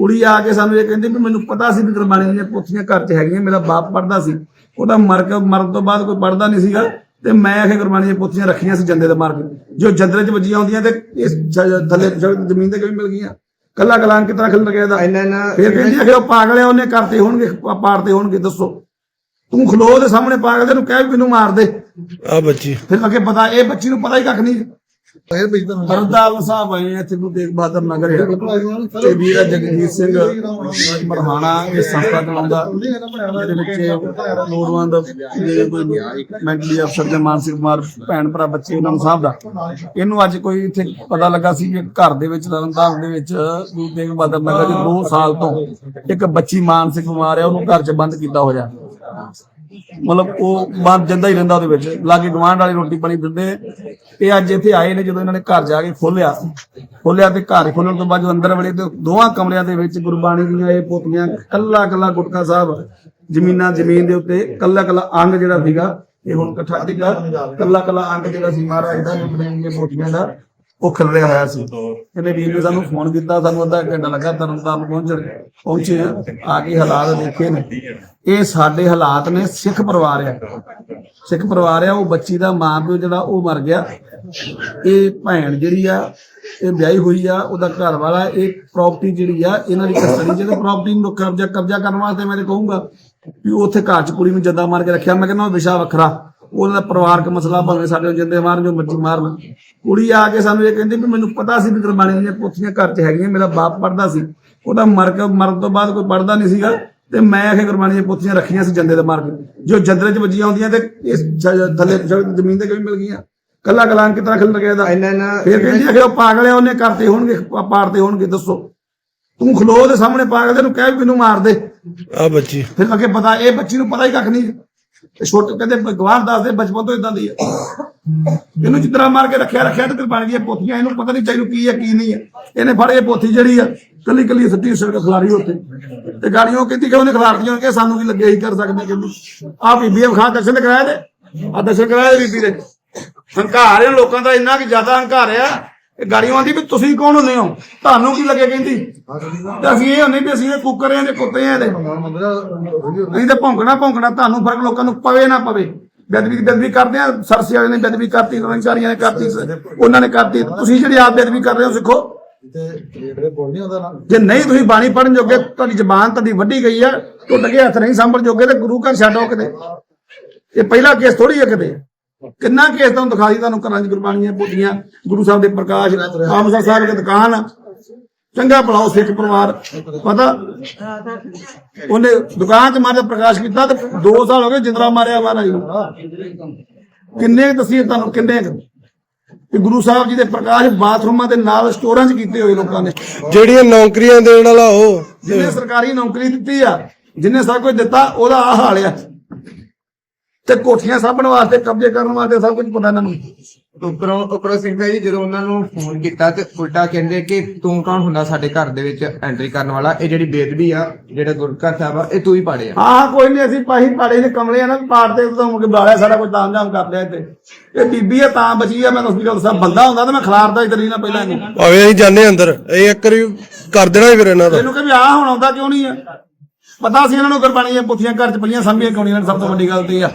ਕੁੜੀ ਆ ਕੇ ਸਾਨੂੰ ਇਹ ਕਹਿੰਦੀ ਵੀ ਮੈਨੂੰ ਪਤਾ ਸੀ ਵੀ ਗੁਰਬਾਣੀ ਦੀਆਂ ਪੋਥੀਆਂ ਘਰ 'ਚ ਹੈਗੀਆਂ ਮੇਰਾ ਬਾਪ ਪੜਦਾ ਸੀ। ਉਹਦਾ ਮਰ ਕੇ ਮਰਨ ਤੋਂ ਬਾਅਦ ਕੋਈ ਪੜਦਾ ਨਹੀਂ ਸੀਗਾ ਤੇ ਮੈਂ ਆਖੇ ਗੁਰਬਾਣੀ ਦੀਆਂ ਪੋਥੀਆਂ ਰੱਖੀਆਂ ਸੀ ਜੰਦੇ ਦੇ ਮਾਰ ਕੇ। ਜੋ ਜੰਦਰੇ 'ਚ ਵੱਜੀਆਂ ਹੁੰਦੀਆਂ ਤੇ ਇਸ ਥੱਲੇ ਜ਼ਮੀਨ ਤੇ ਕਿਵੇਂ ਮਿਲ ਗਈਆਂ? ਕੱਲਾ ਕਲਾਂ ਕਿਤਨਾ ਖਿਲ ਲਗਿਆ ਦਾ ਇਹਨਾਂ ਨਾਲ ਫਿਰ ਕਹਿੰਦੀ ਆਖੇ ਉਹ ਪਾਗਲ ਹੈ ਉਹਨੇ ਕਰਤੇ ਹੋਣਗੇ ਪਾ- ਪਾੜਤੇ ਹੋਣਗੇ ਦੱਸੋ। ਤੂੰ ਖਲੋ ਦੇ ਸਾਹਮਣੇ ਪਾਗਲ ਦੇ ਨੂੰ ਕਹਿ ਵੀ ਮੈਨੂੰ ਮਾਰ ਦੇ। ਆ ਬੱਚੀ। ਫਿਰ ਅੱਗੇ ਪਤਾ ਇਹ ਬੱਚੀ ਨੂੰ ਪਤਾ ਹੀ ਕੱਖ ਨਹੀਂ। ਹਰਦਾਲ ਸਾਹਿਬ ਆਏ ਇੱਥੇ ਗੁਰੂ ਤੇਗ ਬਹਾਦਰ ਨਗਰ ਆ। ਤੇ ਵੀਰਾ ਜਗਜੀਤ ਸਿੰਘ, ਮਰਹਾਣਾ, ਇਹ ਸੰਸਥਾ ਚਲਾਉਂਦਾ ਇਹਦੇ ਵਿੱਚ ਲੋੜਵੰਦ ਜਿਹੜੇ ਕੋਈ ਮੈਂਟਲੀ ਅਫਸਰ ਜਾਂ ਮਾਨਸਿਕ ਬਿਮਾਰ ਭੈਣ ਭਰਾ ਬੱਚੇ ਉਹਨਾਂ ਨੂੰ ਸਾਂਭਦਾ। ਇਹਨੂੰ ਅੱਜ ਕੋਈ ਇੱਥੇ ਪਤਾ ਲੱਗਾ ਸੀ ਕਿ ਘਰ ਦੇ ਵਿੱਚ ਤਰਨਤਾਰਨ ਦੇ ਵਿੱਚ ਗੁਰੂ ਤੇਗ ਬਹਾਦਰ ਨਗਰ ਦੇ 2 ਸਾਲ ਤੋਂ ਇੱਕ ਬੱਚੀ ਮਾਨਸਿਕ ਬਿਮਾਰ ਹੈ ਉਹਨੂੰ ਘਰ 'ਚ ਬੰਦ ਕੀਤਾ ਹੋਇਆ। ਮਤਲਬ ਉਹ ਬੰਦ ਜਾਂਦਾ ਹੀ ਰਹਿੰਦਾ ਉਹਦੇ ਵਿੱਚ। ਲਾਗੇ ਗਵਾਂਢ ਵਾਲੀ ਰੋਟੀ ਪਾਣੀ ਦਿੰਦੇ ਇਹ ਅੱਜ ਇੱਥੇ ਆਏ ਨੇ ਜਦੋਂ ਇਹਨਾਂ ਨੇ ਘਰ ਜਾ ਕੇ ਖੋਲਿਆ ਖੋਲਿਆ ਤੇ ਘਰ ਖੋਲਣ ਤੋਂ ਬਾਅਦ ਜਦੋਂ ਅੰਦਰ ਵੜੇ ਤੇ ਦੋਵਾਂ ਕਮਰਿਆਂ ਦੇ ਵਿੱਚ ਗੁਰਬਾਣੀ ਦੀਆਂ ਇਹ ਪੋਥੀਆਂ, ਕੱਲਾ ਕੱਲਾ ਗੁਟਕਾ ਸਾਹਿਬ, ਜ਼ਮੀਨਾਂ ਜ਼ਮੀਨ ਦੇ ਉੱਤੇ ਕੱਲਾ ਕੱਲਾ ਅੰਗ ਜਿਹੜਾ ਸੀਗਾ, ਇਹ ਹੁਣ ਇਕੱਠਾ ਸੀਗਾ ਕੱਲਾ ਕੱਲਾ ਅੰਗ ਜਿਹੜਾ ਸੀ ਮਹਾਰਾਜ ਦਾ ਗੁਰਬਾਣੀ ਪੋਥੀਆਂ ਦਾ ਉਹ ਖਿਲਰਿਆ ਹੋਇਆ ਸੀ। ਇਹਨੇ ਵੀਰ ਨੇ ਸਾਨੂੰ ਫੋਨ ਕੀਤਾ ਸਾਨੂੰ ਅੱਧਾ ਘੰਟਾ ਲੱਗਾ ਤਰਨਤਾਰਨ ਪਹੁੰਚਣ। ਪਹੁੰਚੇ ਆ, ਕੇ ਹਾਲਾਤ ਦੇਖੇ ਨੇ। ਇਹ ਸਾਡੇ ਹਾਲਾਤ ਨੇ ਸਿੱਖ ਪਰਿਵਾਰ ਆ। ਸਿੱਖ ਪਰਿਵਾਰ ਆ ਉਹ ਬੱਚੀ ਦਾ ਮਾਂ ਪਿਓ ਜਿਹੜਾ ਉਹ ਮਰ ਗਿਆ। ਇਹ ਭੈਣ ਜਿਹੜੀ ਆ ਇਹ ਵਿਆਹੀ ਹੋਈ ਆ ਉਹਦਾ ਘਰ ਵਾਲਾ ਇਹ ਪ੍ਰਾਪਰਟੀ ਜਿਹੜੀ ਆ ਇਹਨਾਂ ਦੀ ਕਸਟਡੀ ਜਿਹਦੇ ਪ੍ਰਾਪਰਟੀ ਨੂੰ ਕਬਜ਼ਾ ਕਬਜ਼ਾ ਕਰਨ ਵਾਸਤੇ ਮੈਂ ਤੇ ਕਹੂੰਗਾ ਵੀ ਉੱਥੇ ਘਰ ਚ ਕੁੜੀ ਨੂੰ ਜੱਦਾ ਮਾਰ ਕੇ ਰੱਖਿਆ। ਮੈਂ ਕਹਿੰਦਾ ਵਿਸ਼ਾ ਵੱਖਰਾ। ਉਹਨਾਂ ਦਾ ਪਰਿਵਾਰਕ ਮਸਲਾ ਭਾਵੇਂ ਸਾਡੇ ਜਿੰਦੇ ਮਾਰਨ ਜੋ ਮਰਜ਼ੀ ਮਾਰਨ। ਕੁੜੀ ਆ ਕੇ ਸਾਨੂੰ ਇਹ ਕਹਿੰਦੀ ਵੀ ਮੈਨੂੰ ਪਤਾ ਸੀ ਵੀ ਗੁਰਬਾਣੀ ਦੀਆਂ ਪੋਥੀਆਂ ਘਰ 'ਚ ਹੈਗੀਆਂ ਮੇਰਾ ਬਾਪ ਪੜਦਾ ਸੀ। ਉਹਦਾ ਮਰ ਕੇ ਮਰਨ ਤੋਂ ਬਾਅਦ ਕੋਈ ਪੜਦਾ ਨਹੀਂ ਸੀਗਾ ਤੇ ਮੈਂ ਆਖੇ ਗੁਰਬਾਣੀ ਦੀਆਂ ਪੋਥੀਆਂ ਰੱਖੀਆਂ ਸੀ ਜੰਦੇ ਦੇ ਮਾਰ ਕੇ। ਜੋ ਜੰਦਰੇ 'ਚ ਵੱਜੀਆਂ ਹੁੰਦੀਆਂ ਤੇ ਇਸ ਥੱਲੇ ਜ਼ਮੀਨ ਤੇ ਕਿਵੇਂ ਮਿਲ ਗਈਆਂ? ਕੱਲਾ ਕਲਾਂ ਕਿਤਨਾ ਖਿਲ ਲਗਿਆ ਦਾ ਫਿਰ ਕਹਿੰਦੀ ਆਖੇ ਉਹ ਪਾਗਲ ਹੈ ਉਹਨੇ ਕਰਤੇ ਹੋਣਗੇ ਪਾ- ਪਾੜਤੇ ਹੋਣਗੇ ਦੱਸੋ। ਤੂੰ ਖਲੋ ਦੇ ਸਾਹਮਣੇ ਪਾਗਲ ਦੇ ਨੂੰ ਕਹਿ ਵੀ ਮੈਨੂੰ ਮਾਰ ਦੇ। ਆ ਬੱਚੀ। ਫਿਰ ਅੱਗੇ ਪਤਾ ਇਹ ਬੱਚੀ ਨੂੰ ਪਤਾ ਹੀ ਕੱਖ ਨਹੀਂ। ਛੋਟੇ ਕਹਿੰਦੇ ਗਵਾਹ ਦੱਸਦੇ ਬਚਪਨ ਤੋਂ ਇਦਾਂ ਦੀ ਹੈ ਇਹਨੂੰ ਜਿੱਤਰਾ ਮਾਰ ਕੇ ਰੱਖਿਆ ਰੱਖਿਆ ਤੇ ਬਣ ਗਈਆਂ ਪੋਥੀਆਂ। ਇਹਨੂੰ ਪਤਾ ਨਹੀਂ ਚਾਹੀਨੂੰ ਕੀ ਹੈ ਕੀ ਨਹੀਂ ਹੈ ਇਹਨੇ ਫੜ ਇਹ ਪੋਥੀ ਜਿਹੜੀ ਆ ਕੱਲੀ ਕੱਲੀ ਸੱਤੀ ਸਿਰ ਖਿਲਾਰੀ ਉੱਤੇ ਤੇ ਗਾੜੀਆਂ ਕਹਿੰਦੀ ਕਿ ਉਹਨੇ ਖਿਲਾਰਤੀਆਂ ਕਿ ਸਾਨੂੰ ਕੀ ਲੱਗੇ ਹੀ ਕਰ ਸਕਦੇ ਕਹਿੰਦੀ ਆ ਬੀਬੀ ਵਿਖਾ ਦਰਸ਼ਨ ਕਰਾਇਆ ਤੇ ਆ ਦਰਸ਼ਨ ਕਰਾਇਆ ਬੀਬੀ ਦੇ। ਹੰਕਾਰ ਲੋਕਾਂ ਦਾ ਇੰਨਾ ਕਿ ਜ਼ਿਆਦਾ ਹੰਕਾਰ ਆ ਗਾੜੀਆਂ ਆਂਦੀ ਵੀ ਤੁਸੀਂ ਕੌਣ ਹੁੰਦੇ ਹੋ? ਤੁਹਾਨੂੰ ਕੀ ਲੱਗੇ ਕਹਿੰਦੀ? ਤੇ ਅਸੀਂ ਇਹ ਹੁੰਦੇ ਵੀ ਅਸੀਂ ਇਹ ਕੁੱਕਰ ਆ ਤੇ ਕੁੱਤੇ ਆ ਦੇ ਅਸੀਂ ਤਾਂ ਭੌਂਕਣਾ ਭੌਂਕਣਾ, ਤੁਹਾਨੂੰ ਫ਼ਰਕ ਲੋਕਾਂ ਨੂੰ ਪਵੇ ਨਾ ਪਵੇ। ਬੇਦਬੀ ਬੇਦਬੀ ਕਰਦੇ ਆ, ਸਰਸੇ ਵਾਲੇ ਨੇ ਬੇਦਬੀ ਕਰਤੀ ਰਣਚਾਰੀਆਂ ਨੇ ਕਰਤੀ, ਉਹਨਾਂ ਨੇ ਕਰਤੀ। ਤੁਸੀਂ ਜਿਹੜੀ ਆਪ ਬੇਦਬੀ ਕਰ ਰਹੇ ਹੋ, ਸਿੱਖੋ। ਜੇ ਨਹੀਂ ਤੁਸੀਂ ਬਾਣੀ ਪੜਨ ਜੋਗੇ, ਤੁਹਾਡੀ ਜ਼ਬਾਨ ਤੁਹਾਡੀ ਵੱਢੀ ਗਈ ਆ, ਟੁੱਟ ਕੇ ਹੱਥ ਨਹੀਂ ਸੰਭਲ ਜੋਗੇ ਤੇ ਗੁਰੂ ਘਰ ਛੱਡੋ ਕਿਤੇ। ਇਹ ਪਹਿਲਾ ਕੇਸ ਥੋੜੀ ਹੈ ਕਿਤੇ। ਕਿੰਨਾ ਕੇਸ ਤੁਹਾਨੂੰ ਦਿਖਾ ਦੀ ਤੁਹਾਨੂੰ ਘਰਾਂ 'ਚ ਗੁਰਬਾਣੀਆਂ ਬੋਲੀਆਂ ਗੁਰੂ ਸਾਹਿਬ ਦੇ ਪ੍ਰਕਾਸ਼ ਆਮਸਾ ਸਾਹਿਬ ਦੀ ਦੁਕਾਨ। ਚੰਗਾ ਭਲਾ ਸਿੱਖ ਪਰਿਵਾਰ ਪਤਾ ਉਹਨੇ ਦੁਕਾਨ 'ਚ ਮਾਰੇ ਪ੍ਰਕਾਸ਼ ਕੀਤਾ ਤੇ 2 ਸਾਲ ਹੋ ਗਏ ਜਿੰਦਰਾ ਮਾਰਿਆ ਮਹਾਰਾਜ ਨੂੰ ਕਿੰਨੇ ਦੱਸੀਏ ਤੁਹਾਨੂੰ ਕਿੰਨੇ ਕੁ? ਕਿ ਗੁਰੂ ਸਾਹਿਬ ਜੀ ਦੇ ਪ੍ਰਕਾਸ਼ ਬਾਥਰੂਮਾਂ ਦੇ ਨਾਲ ਸਟੋਰਾਂ 'ਚ ਕੀਤੇ ਹੋਏ ਲੋਕਾਂ ਨੇ ਜਿਹੜੀਆਂ ਨੌਕਰੀਆਂ ਦੇਣ ਵਾਲਾ ਉਹ ਜਿਹਨੇ ਸਰਕਾਰੀ ਨੌਕਰੀ ਦਿੱਤੀ ਆ ਜਿਹਨੇ ਸਭ ਕੁਝ ਦਿੱਤਾ ਉਹਦਾ ਆ ਹਾਲ ਆ ਤੇ ਕੋਠੀਆਂ ਸਾਂਭਣ ਵਾਸਤੇ ਕਬਜ਼ੇ ਕਰਨ ਵਾਸਤੇ ਸਭ ਕੁਝ ਪਤਾ ਇਹਨਾਂ ਨੂੰ। ਉੱਪਰੋਂ ਉੱਪਰੋਂ ਸਿੰਘ ਜੀ ਜਦੋਂ ਉਹਨਾਂ ਨੂੰ ਫੋਨ ਕੀਤਾ ਤੇ ਉਲਟਾ ਕਹਿੰਦੇ ਕਿ ਤੂੰ ਕੌਣ ਹੁੰਦਾ ਸਾਡੇ ਘਰ ਦੇ ਵਿੱਚ ਐਂਟਰੀ ਕਰਨ ਵਾਲਾ? ਇਹ ਜਿਹੜੀ ਬੇਦਬੀ ਆ ਜਿਹੜਾ ਗੁਰਕਾ ਸਾਹਿਬ ਆ ਇਹ ਤੂੰ ਹੀ ਪਾੜਿਆ ਹਾਂ ਕੋਈ ਨਹੀਂ ਅਸੀਂ ਪਾਹੀ ਪਾੜੇ ਨੇ ਕਮਲੇ ਆ ਨਾ ਪਾੜ ਤੇ ਤਾਂ ਮੁੜ ਕੇ ਬਾਲਿਆ ਸਾਰਾ ਕੁਝ ਤਾਮਝਾਮ ਕਰ ਲਿਆ ਇੱਥੇ। ਇਹ ਬੀਬੀ ਆ ਤਾਂ ਬਚੀ ਆ ਮੈਂ ਤੁਹਾਨੂੰ ਗੱਲ ਦੱਸਾਂ ਬੰਦਾ ਹੁੰਦਾ ਤਾਂ ਮੈਂ ਖਿਲਾਰਦਾ ਇਤਰੀ ਨਾ ਪਹਿਲਾਂ ਇਹਨੂੰ। ਭਾਵੇਂ ਅਸੀਂ ਜਾਂਦੇ ਅੰਦਰ ਇਹ ਇੱਕ ਵਾਰੀ ਕਰ ਦੇਣਾ ਹੀ ਫਿਰ ਇਹਨਾਂ ਦਾ। ਇਹਨੂੰ ਕਿ ਵੀ ਆ ਹੁਣ ਆਉਂਦਾ ਕਿਉਂ ਨਹੀਂ ਆ? ਪਤਾ ਸੀ ਇਹਨਾਂ ਨੂੰ ਗੁਰਬਾਣੀ ਦੀਆਂ ਪੁੱਥੀਆਂ ਘਰ ਚ ਪਈਆਂ, ਸਾਂਭੀਆਂ ਕਿਉਂ ਇਹਨਾਂ ਸਭ ਤੋਂ ਵੱਡੀ ਗੱਲ ਤੇ ਆ।